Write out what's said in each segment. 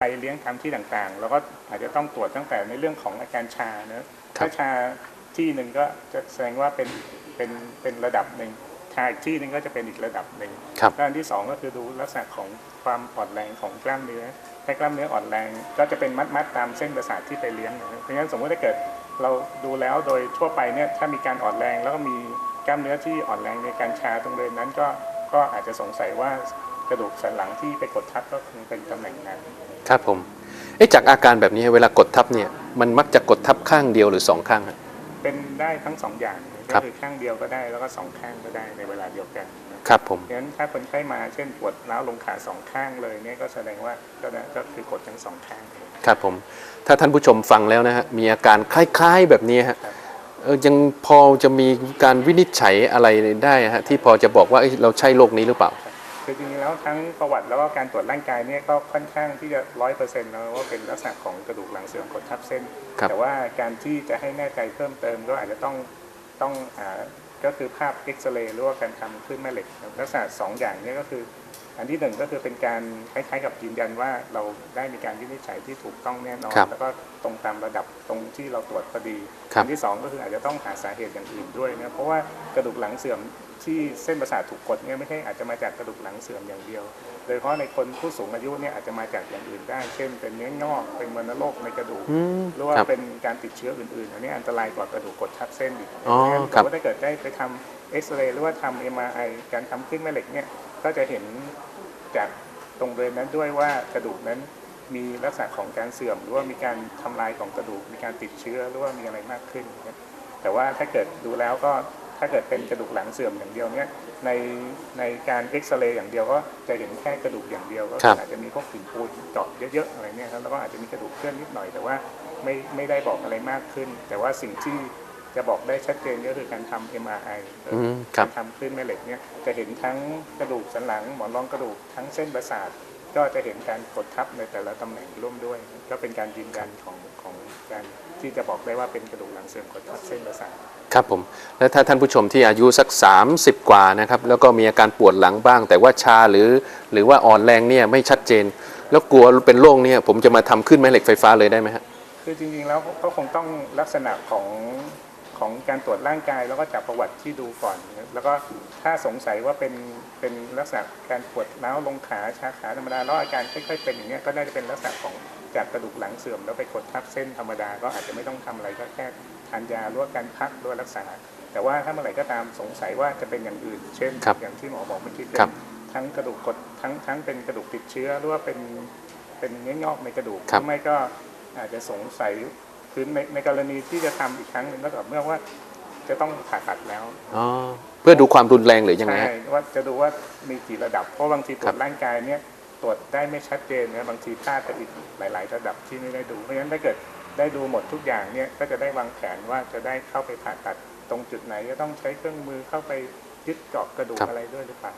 ไปเลี้ยงตามที่ต่างๆ แล้วก็อาจจะต้องตรวจตั้งแต่ในเรื่องของอาการชาเนอะครับถ้าชาที่หนึ่งก็จะแสดงว่าเป็นเป็นเป็นระดับหนึ่งชาอีกที่หนึ่งก็จะเป็นอีกระดับหนึ่งครับด้านที่สองก็คือดูลักษณะของความอ่อนแรงของกล้ามเนื้อถ้ากล้ามเนื้ออ่อนแรงก็จะเป็นมัดๆตามเส้นประสาทที่ไปเลี้ยงนะครับเพราะฉะนั้นสมมติถ้าเกิดเราดูแล้วโดยทั่วไปเนี่ยถ้ามีการอ่อนแรงแล้วก็มีกล้ามเนื้อที่อ่อนแรงในการชาตรงบริเวณนั้นก็ก็อาจจะสงสัยว่า กระดูกสันหลังที่ไปกดทับก็คงเป็นตำแหน่งนั้นครับผมเอ๊ะจากอาการแบบนี้เวลากดทับเนี่ยมันมักจะกดทับข้างเดียวหรือสองข้างฮะเป็นได้ทั้งสองอย่างครัก็บคือข้างเดียวก็ได้แล้วก็สองข้างก็ได้ในเวลาเดียวกันนะครับผมเพราะฉะนั้นถ้าคนไข้มาเช่นปวดร้าวลงขาสองข้างเลยเนี่ยก็แสดงว่าก็ได้ก็คือกดทั้งสองข้างเลยครับผมถ้าท่านผู้ชมฟังแล้วนะฮะมีอาการคล้ายๆแบบนี้ฮะครับเออยังพอจะมีการวินิจฉัยอะไรได้ฮะที่พอจะบอกว่าเอ้ยเราใช่โรคนี้หรือเปล่า คือจริงๆแล้วทั้งประวัติแล้วก็การตรวจร่างกายเนี่ยก็ค่อนข้างที่จะร้อยเปอร์เซ็นต์แล้วว่าเป็นลักษณะของกระดูกหลังเสื่อมกดทับเส้นครับแต่ว่าการที่จะให้แน่ใจเพิ่มเติมก็อาจจะต้องต้องหาก็คือภาพเอ็กซเรย์หรือว่าการทำคลื่นแม่เหล็กครับลักษณะสองอย่างเนี้ก็คือ อันที่หนึ่งก็คือเป็นการคล้ายๆกับยืนยันว่าเราได้มีการวินิจฉัยที่ถูกต้องแน่นอนครับแล้วก็ตรงตามระดับตรงที่เราตรวจพอดีครับอัที่สองก็คืออาจจะต้องหาสาเหตุอย่างอื่นด้วยนะเพราะว่ากระดูกหลังเสื่อมที่เส้นประสาทถูกกดเนี่ยไม่ใช่อาจจะมาจากกระดูกหลังเสื่อมอย่างเดียว โดยเฉพาะในคนผู้สูงอายุเนี่ยอาจจะมาจากอย่างอื่นได้ เช่น เป็นเนื้องอก เป็นวัณโรคในกระดูกอืมหรือว่าครับเป็นการติดเชื้ออื่นๆ อันนี้อันตรายกว่ากระดูกกดทับเส้นอีกอ๋อเพราะฉะนั้นครับแต่ว่าถ้าเกิดได้ไปทำเอ็กซเรย์หรือว่าทำเอ็มไอการทำคลื่นแม่เหล็กเนี่ย ก็จะเห็นจากตรงบริเวณนั้นด้วยว่ากระดูกนั้นมีลักษณะของการเสื่อม หรือว่ามีการทำลายของกระดูก มีการติดเชื้อหรือว่ามีอะไรมากขึ้นนะครับแต่ว่าถ้าเกิดดูแล้วก็ถ้าเกิดเป็นกระดูกหลังเสื่อมอย่างเดียวเนี่ยในในการเอ็กซเรย์อย่างเดียวก็จะเห็นแค่กระดูกอย่างเดียวก็ครับอาจจะมีพวกหินปูนเจาะเยอะๆอะไรเนี่ยครับแล้วก็อาจจะมีกระดูกเคลื่อนนิดหน่อยแต่ว่าไม่ไม่ได้บอกอะไรมากขึ้น แต่ว่าสิ่งที่ จะบอกได้ชัดเจนก็คือการทำ MRI อืมครับการทำคลื่นแม่เหล็กเนี่ยจะเห็นทั้งกระดูกสันหลัง หมอนรองกระดูกทั้งเส้นประสาทก็จะเห็นการกดทับในแต่ละตำแหน่งร่วมด้วย ก็เป็นการยืนยันของของการที่จะบอกได้ว่าเป็นกระดูกหลังเสื่อมกดทับเส้นประสาทครับผมแล้วถ้าท่านผู้ชมที่อายุสัก 30 กว่านะครับแล้วก็มีอาการปวดหลังบ้าง แต่ว่าชาหรือหรือว่าอ่อนแรงเนี่ยไม่ชัดเจน แล้วกลัวเป็นโรคเนี่ยผมจะมาทำขึ้นแม่เหล็กไฟฟ้าเลยได้ไหมฮะคือจริงๆแล้วก็คงต้องลักษณะของ ของการตรวจร่างกาย แล้วก็จากประวัติที่ดูก่อนนะครับแล้วก็ถ้าสงสัยว่าเป็นเป็นลักษณะการปวดร้าวลงขาชาขาธรรมดาแล้วอาการค่อยๆเป็นอย่างเงี้ยก็น่าจะเป็นลักษณะของจากกระดูกหลังเสื่อมแล้วไปกดทับเส้นธรรมดาก็อาจจะไม่ต้องทำอะไรก็แค่ทานยาหรือว่าการพักหรือว่ารักษา แต่ว่าถ้าเมื่อไหร่ก็ตามสงสัยว่าจะเป็นอย่างอื่น เช่นครับอย่างที่หมอบอกเมื่อกี้เป็ครับนทั้งกระดูกกดทั้งทั้งเป็นกระดูกติดเชื้อหรือว่าเป็นเป็นเนื้องอกในกระดูกหครับรือไม่ก็อาจจะสงสัย คือในในกรณีที่จะทำอีกครั้งหนึ่งก็ต่อเมื่อว่าจะต้องผ่าตัดแล้วอ๋อเพื่อดูความรุนแรงหรือยังไงใช่ฮะว่าจะดูว่ามีกี่ระดับ เพราะบางทีตรครัวจบร่างกายเนี่ยตรวจได้ไม่ชัดเจนนะบางทีพลาดไปอีกหลาย ๆ ระดับที่ไม่ได้ดู เพราะฉะนั้นถ้าเกิดได้ดูหมดทุกอย่างเนี่ยก็จะได้วางแผนว่าจะได้เข้าไปผ่าตัดตรงจุดไหนจะต้องใช้เครื่องมือเข้าไปยึดเกาะกระดูกอะไรด้วยหรือเปล่า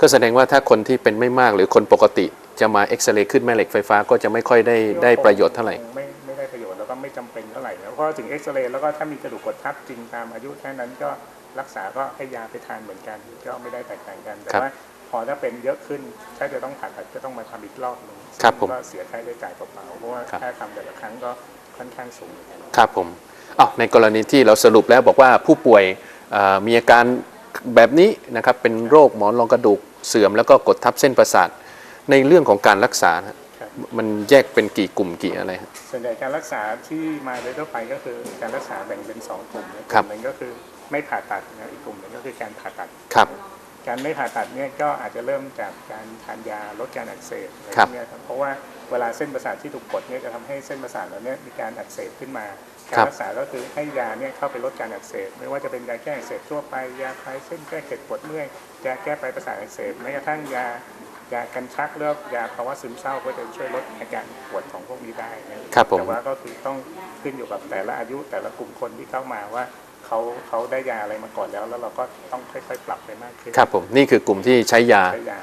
ก็แสดงว่าถ้าคนที่เป็นไม่มากหรือคนปกติจะมาเอ็กซเรย์ขึ้นแม่เหล็กไฟฟ้าก็จะไม่ค่อยได้ได้ประโยชน์เท่าไหร่คงไม่ ก็ไม่จำเป็นเท่าไหร่แล้วเพราะถึงเอ็กซเรย์แล้วก็ถ้ามีกระดูกกดทับจริงตามอายุแค่นั้นก็รักษาก็ให้ยาไปทานเหมือนกัน ก็ไม่ได้แตกต่างกันแต่ครับว่าพอถ้าเป็นเยอะขึ้นถ้าจะต้องผ่าตัดก็ต้องมาทำอีกรอบหนึงครับผมก็เสียค่าใช้จ่ายเปล่าๆเพราะว่าครับค่าทำแต่ละครั้งก็ค่อนข้างสูงเหมือนกันครับผมอ๋อในกรณีที่เราสรุปแล้วบอกว่าผู้ป่วยเอ่อมีอาการแบบนี้นะครับเป็นโรคหมอนรองกระดูกเสื่อมแล้วก็กดทับเส้นประสาทในเรื่องของการรักษานะฮะครับ มันแยกเป็นกี่กลุ่มกี่อะไรฮะส่วนใหญ่การรักษาที่มาโดยทั่วไปก็คือการรักษาแบ่งเป็นสองกลุ่มนะกครับ ลุ่มหนึ่งก็คือไม่ผ่าตัดนะอีกกลุ่มหนึ่งก็คือการผ่าตัด ครับ การไม่ผ่าตัดเนี่ยก็อาจจะเริ่มจากการทานยาลดการอักเสบอะไรครับพวกเนี้ยครับเพราะว่าเวลาเส้นประสาทที่ถูกกดเนี่ยจะทำให้เส้นประสาทเราเนี่ยมีการอักเสบขึ้นมาการรักษาก็คือให้ยาเนี่ยเข้าไปลดการอักเสบ ไม่ว่าจะเป็นยาแก้อักเสบทั่วไปยาคลายเส้นแก้เข็ดปวดเมื่อยยาแก้ปลายประสาทอักเสบแม้กระทั่งยา ยากันชักเลือกยาภาวะซึมเศร้าก็จะช่วยลดอาการปวดของพวกนี้ได้นะครับผมแต่ว่าก็คือต้องขึ้นอยู่กับแต่ละอายุแต่ละกลุ่มคนที่เข้ามาว่าเขาเขาได้ยาอะไรมาก่อนแล้ว แล้วเราก็ต้องค่อยๆปรับไปมากขึ้นครับผมนี่คือกลุ่มที่ใช้ยาใช้ยา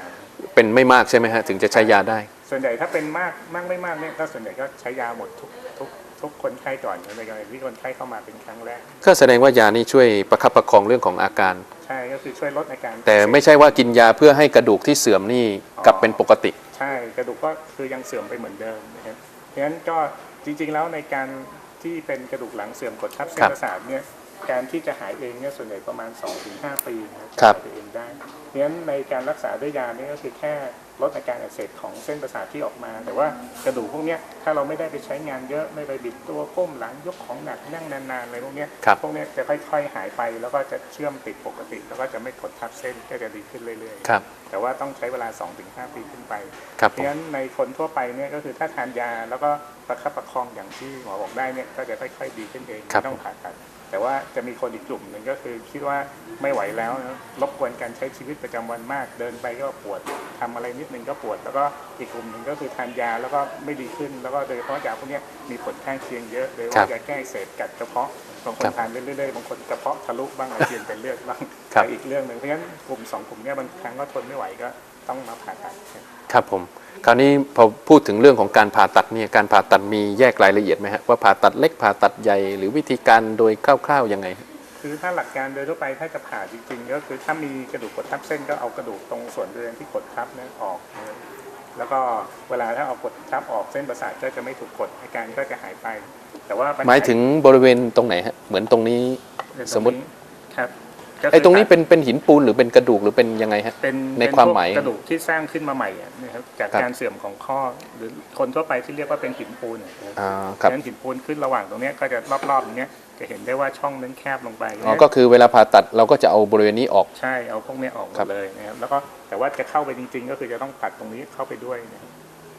เป็นไม่มากใช่ไหมฮะถึงจะใช้ยาได้ ส่วนใหญ่ถ้าเป็นมากมากไม่มากเนี่ยก็ส่วนใหญ่ก็ใช้ยาหมดทุกทุกทุกคนไข้ก่อนในกรณีที่คนไข้เข้ามาเป็นครั้งแรก ก็แสดงว่ายานี่ช่วยประคับประคองเรื่องของอาการใช่ ก็คือช่วยลดอาการ แต่ไม่ใช่ว่ากินยาเพื่อให้กระดูกที่เสื่อมนี่กลับเป็นปกติใช่ช่กระดูกก็คือยังเสื่อมไปเหมือนเดิมนะครับเพราะฉะนั้นก็จริงๆแล้วในการที่เป็นกระดูกหลังเสื่อมกดทับเส้นครับประสาทเนี่ยการที่จะหายเองเนี่ยส่วนใหญ่ประมาณ 2-5 ปีนะครับจะครับหายไปเองได้เพราะฉะนั้นในการรักษาด้วยยาเนี่ยก็คือแค่ ลดอาการอักเสบของเส้นประสาทที่ออกมา แต่ว่ากระดูกพวกเนี้ยถ้าเราไม่ได้ไปใช้งานเยอะไม่ไปบิดตัวก้มหลังยกของหนักนั่งนานๆอะไรพวกเนี้ยครับพวกเนี้ยจะค่อยๆหายไป แล้วก็จะเชื่อมติดปกติ แล้วก็จะไม่กดทับเส้นก็จะดีขึ้นเรื่อยๆครับแต่ว่าต้องใช้เวลา 2-5 ปีขึ้นไปครับเพผราะมฉะนั้นในคนทั่วไปเนี่ยก็คือถ้าทานยาแล้วก็ประคับประคองอย่างที่หมอบอกได้เนี่ยก็จะค่อยๆดีขึ้นเองครับไม่ต้องผ่าตัด แต่ว่าจะมีคนอีกกลุ่มหนึ่งก็คือคิดว่าไม่ไหวแล้วนะรบกวนการใช้ชีวิตประจำวันมาก เดินไปก็ปวดทำอะไรนิดนึงก็ปวด แล้วก็อีกกลุ่มหนึ่งก็คือทานยาแล้วก็ไม่ดีขึ้น แล้วก็โดยเฉพาะยาพวกเนี้ยมีผลข้างเคียงเยอะโดยเฉครัว่าบยาแก้อักเสพกัดกระเพาะบางคนครับทานเรื่อยๆบางคนกระเพาะทะลุบ้างอาเจียนเป็นเลือดบ้างครับแต่อีกเรื่องหนึ่งเพราะฉะนั้นกลุ่มสองกลุ่มเนี้ยบางครั้งก็ทนไม่ไหวก็ต้องมาผ่าตัด ครับผมคราวนี้พอพูดถึงเรื่องของการผ่าตัดเนี่ยการผ่าตัดมีแยกรายละเอียดไหมฮะว่าผ่าตัดเล็กผ่าตัดใหญ่หรือวิธีการโดยคร่าวๆยังไงฮะ คือถ้าหลักการโดยทั่วไปถ้าจะผ่าจริงๆ ก็คือถ้ามีกระดูกกดทับเส้นก็เอากระดูกตรงส่วนบริเวณที่กดทับนั้นออกนะครับแล้วก็เวลาถ้าเอากดทับออกเส้นประสาทก็จะไม่ถูกกดอาการก็จะหายไป แต่ว่าปัญหมายถึงบริเวณตรงไหนฮะเหมือนตรงนี้ สมมุติ ครับ ก็คืไอ้ตรงนี้เป็นเป็นหินปูนหรือเป็นกระดูกหรือเป็นยังไงฮะ เป็นในเป็นความพวกหมายกระดูกที่สร้างขึ้นมาใหม่อะนะครับจากครับ การเสื่อมของข้อ หรือคนทั่วไปที่เรียกว่าเป็นหินปูนนะครับอ่าครับฉะนั้นหินปูนขึ้นระหว่างตรงเนี้ยก็จะรอบๆตรงเนี้ยจะเห็นได้ว่าช่องนั้นแคบลงไปอ๋อก็คือเวลาผ่าตัดเราก็จะเอาบริเวณนี้ออก ใช่เอาพวกเนี้ยออกหมครัดบเลยนะครับแล้วก็แต่ว่าจะเข้าไปจริง ๆ ก็คือจะต้องตัดตรงนี้เข้าไปด้วยนะครับ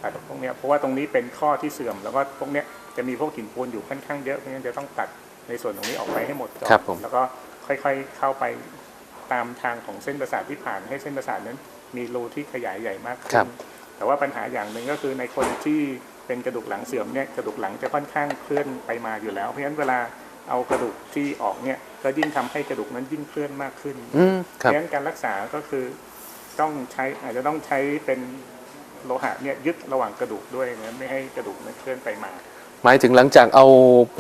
ตัดพวกเนี้ยเพราะว่าตรงนี้เป็นข้อที่เสื่อม แล้วก็พวกเนี้ยจะมีพวกหินปูนอยู่ค่อนข้างเยอะเพราะฉะนั้นจะต้องตัดในส่วนตรงนี้ออกไปให้หมดก่อนครับผม แล้วก็ ค่อยๆเข้าไปตามทางของเส้นประสาทที่ผ่านให้เส้นประสาทนั้น มีรูที่ขยายใหญ่มากขึ้ครันบแต่ว่าปัญหาอย่างหนึ่งก็คือในคนที่เป็นกระดูกหลังเสื่อมเนี่ยกระดูกหลังจะค่อนข้างเคลื่อนไปมาอยู่แล้ว เพราะฉะนั้นเวลาเอากระดูกที่ออกเนี่ยก็ยิ่งทำให้กระดูกนั้นยิ่งเคลื่อนมากขึ้นอืมเพครับราะฉะนั้นการรักษาก็คือต้องใช้อาจจะต้องใช้เป็นโลหะเนี่ยยึดระหว่างกระดูกด้วยนะไม่ให้กระดูกมันเคลื่อนไปมา หมายถึงหลังจากเอา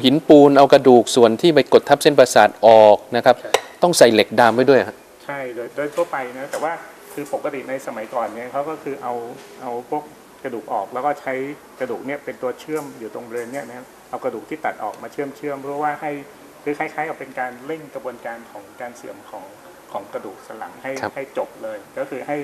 หินปูนเอากระดูกส่วนที่ไปกดทับเส้นประสาทออกนะครับใช่ต้องใส่เหล็กดามไว้ด้วยฮะใช่โดยโดยทั่วไปนะแต่ว่าคือปกติในสมัยก่อนเนี่ยเขาก็คือเอาเอาพวกกระดูกออกแล้วก็ใช้กระดูกเนี่ยเป็นตัวเชื่อมอยู่ตรงบริเวณเนี่ยนะครับเอากระดูกที่ตัดออกมาเชื่อมเชื่อมเพราะว่าให้คือคล้ายๆกับเป็นการเร่งกระบวนการของการเสื่อมของของกระดูกสันหลังให้ครับให้จบเลย ก็คือให้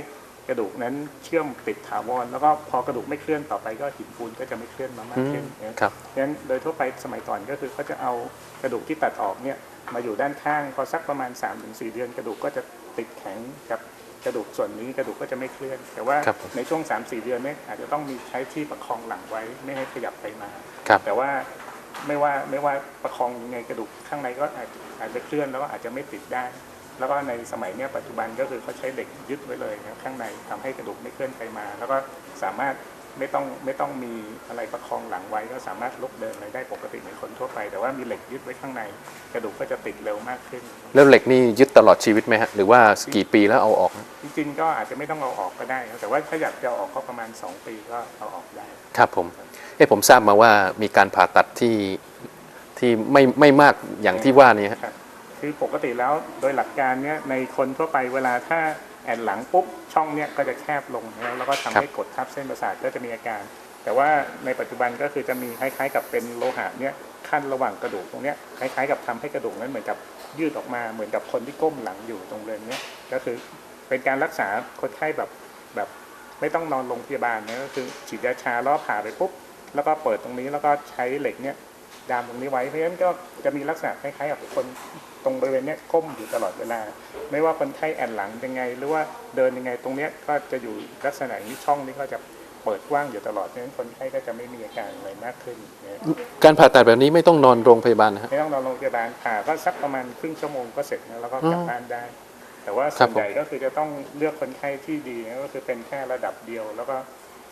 กระดูกนั้นเชื่อมติดถาวรแล้วก็พอกระดูกไม่เคลื่อนต่อไปก็หินปูนก็จะไม่เคลื่อนมามากอืขึ้มนนะครับครับเพราะฉะนั้นโดยทั่วไปสมัยก่อนก็คือเขาจะเอากระดูกที่ตัดออกเนี่ยมาอยู่ด้านข้างพอสักประมาณ 3-4 เดือน กระดูกก็จะติดแข็งกับกระดูกส่วนนี้กระดูกก็จะไม่เคลื่อน แต่ว่าครับในช่วง 3-4 เดือนเนี่ยอาจจะต้องมีใช้ที่ประคองหลังไว้ไม่ให้ขยับไปมาครับแต่ว่าไม่ว่าไม่ว่าประคองยังไงกระดูกข้างในก็อาจอาจจะเคลื่อนแล้วก็อาจจะไม่ติดได้ แล้วก็ในสมัยเนี้ยปัจจุบันก็คือเขาใช้เหล็กยึดไว้เลยนะครับข้างในทำให้กระดูกไม่เคลื่อนไปมา แล้วก็สามารถไม่ต้องไม่ต้องมีอะไรประคองหลังไว้ก็สามารถลุกเดินอะไรได้ปกติเหมือนคนทั่วไป แต่ว่ามีเหล็กยึดไว้ข้างใน กระดูกก็จะติดเร็วมากขึ้น แล้วเหล็กนี่ยึดตลอดชีวิตไหมฮะหรือว่ากี่ปีแล้วเอาออก จริงๆก็อาจจะไม่ต้องเอาออกก็ได้ครับแต่ว่าถ้าอยากจะเอาออกก็ประมาณ 2 ปีก็เอาออกได้ ครับผมเอ้ผมทราบมาว่ามีการผ่าตัดที่ที่ไม่ไม่มากอย่างที่ว่านี่ฮะครับ คือปกติแล้วโดยหลักการเนี้ยในคนทั่วไปเวลาถ้าแอนหลังปุ๊บช่องเนี้ยก็จะแคบลงนะแล้วก็ทำให้กดทับเส้นประสาทก็จะมีอาการ แต่ว่าในปัจจุบันก็คือจะมีคล้ายๆ กับเป็นโลหะเนี้ยขั้นระหว่างกระดูกตรงเนี้ยคล้ายๆ กับทำให้กระดูกนั้นเหมือนกับยืดออกมาเหมือนกับคนที่ก้มหลังอยู่ตรงบริเวณเนี้ยก็คือเป็นการรักษาคนไข้แบบแบบไม่ต้องนอนโรงพยาบาลนะก็คือฉีดยาชาแล้วก็ผ่าไปปุ๊บแล้วก็เปิดตรงนี้แล้วก็ใช้เหล็กเนี้ย ดามตรงนี้ไว้เพราะฉะนั้นก็จะมีลักษณะคล้ายๆกับคนตรงบริเวณเนี้ยก้มอยู่ตลอดเวลา ไม่ว่าคนไข้แอนหลังยังไง หรือว่าเดินยังไงตรงเนี้ยก็จะอยู่ลักษณะนี้ช่องนี้ก็จะเปิดกว้างอยู่ตลอดเพราะฉะนั้นคนไข้ก็จะไม่มีอาการอะไรมากขึ้นนะการผ่าตัดแบบนี้ไม่ต้องนอนโรงพยาบาลนะฮะไม่ต้องนอนโรงพยาบาลผ่าก็สักประมาณครึ่งชั่วโมงก็เสร็จแล้วก็กลับบ้านได้ แต่ว่าส่วนใหญ่ก็คือจะต้องเลือกคนไข้ที่ดีนะก็คือเป็นแค่ระดับเดียวแล้วก็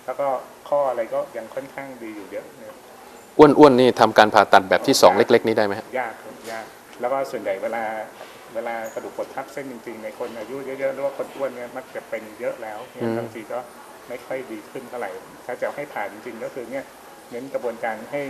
แล้วก็ข้ออะไรก็ยังค่อนข้างดีอยู่เยอะนะ อ้วนๆนี่ทำการผ่าตัดแบบที่สองเล็ก ๆ นี้ได้ไหมฮะยากครับยากแล้วก็ส่วนใหญ่เวลาเวลากระดูกกดทับเส้นจริงๆ ในคนอายุเยอะๆหรือว่าคนอ้วนเนี่ยมักจะเป็นเยอะแล้วเนี่ยอืมบางทีก็ไม่ค่อยดีขึ้นเท่าไหร่ ถ้าจะให้ผ่านจริงๆก็คือเนี่ยเน้นกระบวนการให้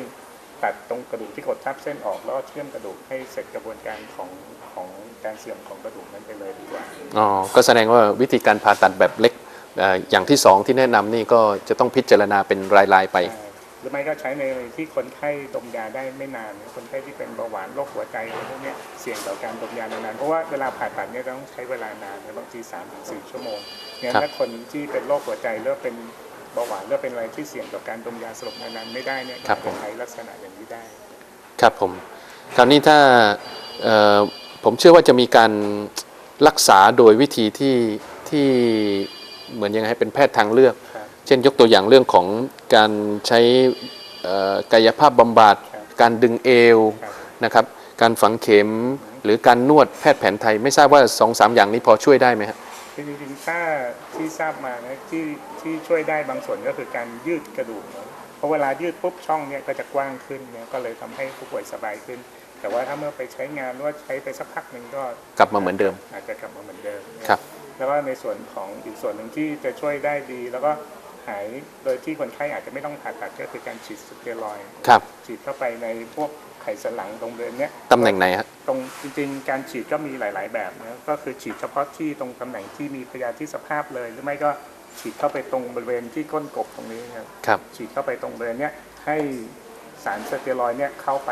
ตัดตรงกระดูกที่กดทับเส้นออกแล้วก็เชื่อมกระดูกให้เสร็จกระบวนการของของการเสื่อมของกระดูกนั้นไปเลยดีกว่า อ๋อ ก็แสดงว่าวิธีการผ่าตัดแบบเล็กเอ่ออย่างที่สองที่แนะนำนี่ก็จะต้องพิจารณาเป็นรายๆไปอ่า หรือไม่ก็ใช้ในที่คนไข้ดมยาได้ไม่นานนะคนไข้ที่เป็นเบาหวานโรคหัวใจอะไรพวกเนี้ยเสี่ยงต่อการดมยานานๆเพราะว่าเวลาผ่าตัดเนี่ยต้องใช้เวลานานนะบางที3าถึงสชั่วโมงงั้นครับถ้าคนที่เป็นโรคหัวใจหรือว่าเป็นเบาหวานหรือเป็นอะไรที่เสี่ยงต่อการดมยาสลบนานๆไม่ได้เนี่ยอาจจะใช้ลักษณะอย่างนี้ได้ ครับผมคราวนี้ถ้าเอ่อผมเชื่อว่าจะมีการรักษาโดยวิธีที่ที่เหมือนยังไงให้เป็นแพทย์ทางเลือกครับ เช่นยกตัวอย่างเรื่องของการใช้เอ่อกายภาพบำบัดครับการดึงเอวครับนะครับ การฝังเข็มหรือการนวดแพทย์แผนไทย ไม่ทราบว่า2อสามอย่างนี้พอช่วยได้ไหมฮะคือจริงๆถ้าที่ทราบมานะที่ที่ช่วยได้บางส่วนก็คือการยืดกระดูกเนอะเพราะเวลายืดปุ๊บช่องเนี่ยก็จะกว้างขึ้นเนี่ยก็เลยทำให้ผู้ป่วยสบายขึ้น แต่ว่าถ้าเมื่อไปใช้งานหรือว่าใช้ไปสักพักหนึ่งก็กลับมาเหมือนเดิม อาจจะกลับมาเหมือนเดิมเนี่ยครับ แล้วก็ในส่วนของอีกส่วนหนึ่งที่จะช่วยได้ดี แล้วก็ หายโดยที่คนไข้อาจจะไม่ต้องผ่าตัดก็คือการฉีดสเตียรอยด์ครับ ฉีดเข้าไปในพวกไขสันหลังตรงบริเวณเนี้ยตำแหน่งไหนฮะ ตรงจริงๆ การฉีดก็มีหลาย ๆ แบบนะก็คือฉีดเฉพาะที่ตรงตำแหน่งที่มีพยาธิสภาพเลย หรือไม่ก็ฉีดเข้าไปตรงบริเวณที่ก้นกบตรงนี้นะครับครับ ฉีดเข้าไปตรงบริเวณเนี้ยให้สารสเตียรอยด์เนี่ยเข้าไป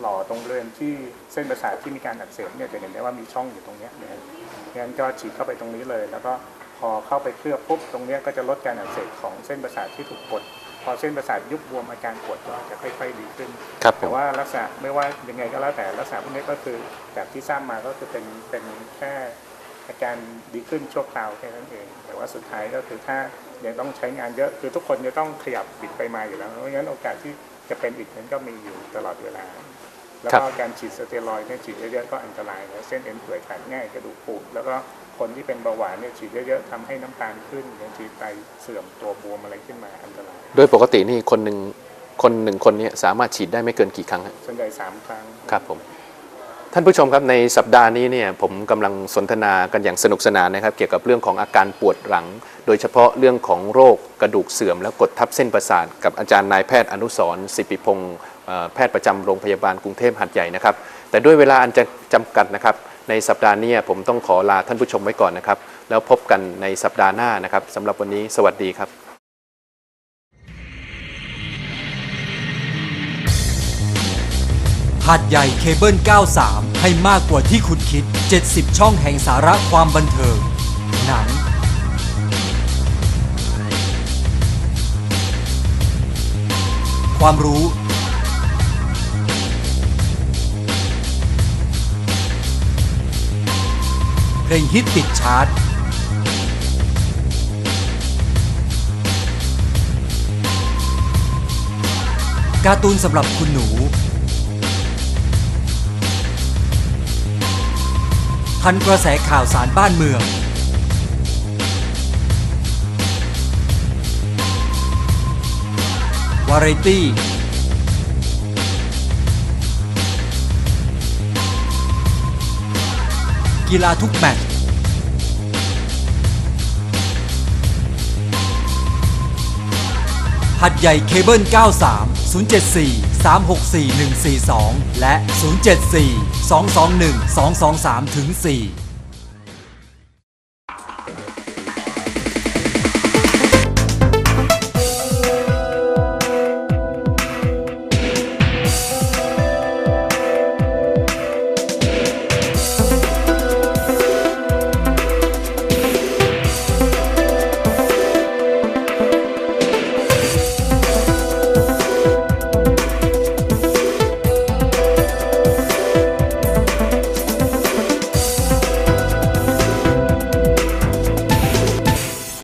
หล่อตรงบริเวณที่เส้นประสาทที่มีการอักเสบเนี่ยจะเห็นได้ว่ามีช่องอยู่ตรงเนี้ยนะครับงั้นก็ฉีดเข้าไปตรงนี้เลย แล้วก็พ อเข้าไปเคลือบปุ๊บตรงเนี้ยก็จะลดการอักเสบของเส้นประสาทที่ถูกกดพอเส้นประสาทยุบบวมอาการปวดก็จะค่อยๆดีขึ้นครับผแต่มว่าลักษณะไม่ว่ายังไงก็แล้วแต่ลักษณะพวกนี้ก็คือแบบที่ทราบมาก็คือเป็นเป็นแค่อาการดีขึ้นชั่วคราวแค่นั้นเอง แต่ว่าสุดท้ายก็คือถ้ายังต้องใช้งานเยอะคือทุกคนจะต้องขยับบิดไปมาอยู่แล้ว เพราะงั้นโอกาสที่จะเป็นอีกนั้นก็มีอยู่ตลอดเวลา แล้วก็การฉีดสเตียรอยด์เนี่ยฉีดเยอะๆก็อันตรายนะเส้นเอ็นเปื่อยขาดง่ายกระดูกปูดแล้วก็ คนที่เป็นเบาหวานเนี่ยฉีดเยอะๆทำให้น้ำตาลขึ้นบางทีไตเสื่อมตัวบวมอะไรขึ้นมาอันตรายโดยปกตินี่คนหนึ่งคนหนึ่งคนเนี้สามารถฉีดได้ไม่เกินกี่ครั้งฮะส่วนใหญ่สามครั้งครับผมท่านผู้ชมครับในสัปดาห์นี้เนี่ยผมกำลังสนทนากันอย่างสนุกสนานนะครับ เกี่ยวกับเรื่องของอาการปวดหลัง โดยเฉพาะเรื่องของโรคกระดูกเสื่อม และกดทับเส้นประสาทกับอาจารย์นายแพทย์อนุสรณ์สิปิพงศ์เอ่อแพทย์ประจำโรงพยาบาลกรุงเทพหัดใหญ่นะครับ แต่ด้วยเวลาอันจะจำกัดนะครับ ในสัปดาห์นี้ผมต้องขอลาท่านผู้ชมไว้ก่อนนะครับ แล้วพบกันในสัปดาห์หน้านะครับสำหรับวันนี้สวัสดีครับหาดใหญ่เคเบิล 93 ให้มากกว่าที่คุณคิด 70 ช่องแห่งสาระความบันเทิง หนัง ความรู้ เพลงฮิตติดชาร์ตการ์ตูนสำหรับคุณหนู ทันกระแสข่าวสารบ้านเมือง วาไรตี้ กีฬาทุกแมตช์หัดใหญ่เคเบิล 93 074 364 142 และ 074 221 223ถึง4